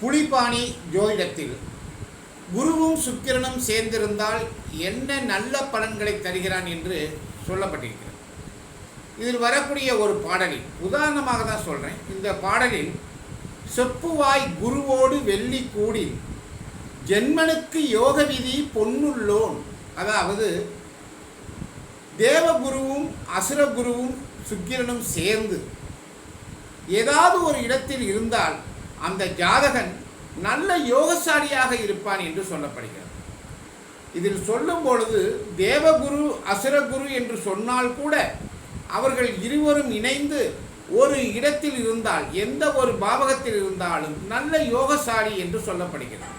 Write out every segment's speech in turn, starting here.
புலிபாணி ஜோதிடத்தில் குருவும் சுக்கிரனும் சேர்ந்திருந்தால் என்ன நல்ல பலன்களை தருகிறான் என்று சொல்லப்பட்டிருக்கிறது. இதில் வரக்கூடிய ஒரு பாடலில் உதாரணமாக தான் சொல்கிறேன் இந்த பாடலில் செப்புவாய் குருவோடு வெள்ளி கூடி ஜென்மனுக்கு யோக விதி பொன்னுள்ளோன். அதாவது தேவகுருவும் அசுரகுருவும் சுக்கிரனும் சேர்ந்து ஏதாவது ஒரு இடத்தில் இருந்தால் அந்த ஜாதகன் நல்ல யோகசாலியாக இருப்பான் என்று சொல்லப்படுகிறது. இதில் சொல்லும் பொழுது தேவகுரு அசுரகுரு என்று சொன்னால் கூட அவர்கள் இருவரும் இணைந்து ஒரு இடத்தில் இருந்தால் எந்த ஒரு பாவகத்தில் இருந்தாலும் நல்ல யோகசாலி என்று சொல்லப்படுகிறது.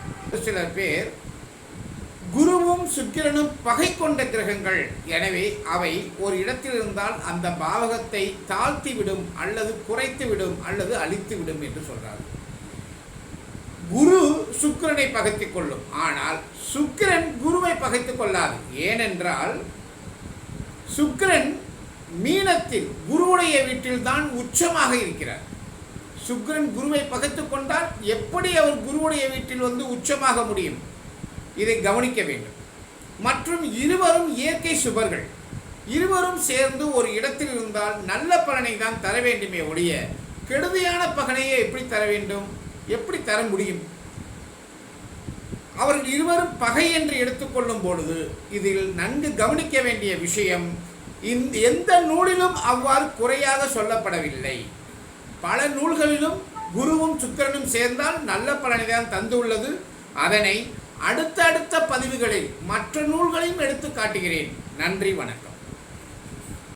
சில பேர் குருவும் சுக்கிரனும் பகை கொண்ட கிரகங்கள். எனவே அவை ஒரு இடத்தில் இருந்தால் அந்த பாவகத்தை தாழ்த்திவிடும் அல்லது குறைத்து விடும் அல்லது அழித்துவிடும் என்று சொல்கிறார்கள் சுக்கிரனை பகைத்து கொள்ளும். ஆனால் சுக்கிரன் குருவை பகைத்து கொள்ளாது. ஏனென்றால் சுக்கிரன் மீனத்தில் குருவுடைய வீட்டில்தான் உச்சமாக இருக்கிறார். சுக்கிரன் குருவை பகைத்து கொண்டால் எப்படி அவர் குருவுடைய வீட்டில் வந்து உச்சமாக முடியும்? இதை கவனிக்க வேண்டும். மற்றும் இருவரும் இயற்கை சுபர்கள். இருவரும் சேர்ந்து ஒரு இடத்தில் இருந்தால் நல்ல பலனை தான் தர வேண்டுமே ஒழிய கெடுதியான பகனையே எப்படி தர வேண்டும்? எப்படி தர முடியும்? அவர்கள் இருவரும் பகை என்று எடுத்துக்கொள்ளும் பொழுது இதில் நன்கு கவனிக்க வேண்டிய விஷயம் இந்த எந்த நூலிலும் அவ்வாறு குறையாக சொல்லப்படவில்லை. பல நூல்களிலும் குருவும் சுக்கிரனும் சேர்ந்தால் நல்ல பலனை தான் தந்துள்ளது. அதனை அடுத்தடுத்த பதிவுகளில் மற்ற நூல்களையும் எடுத்து காட்டுகிறேன். நன்றி வணக்கம்.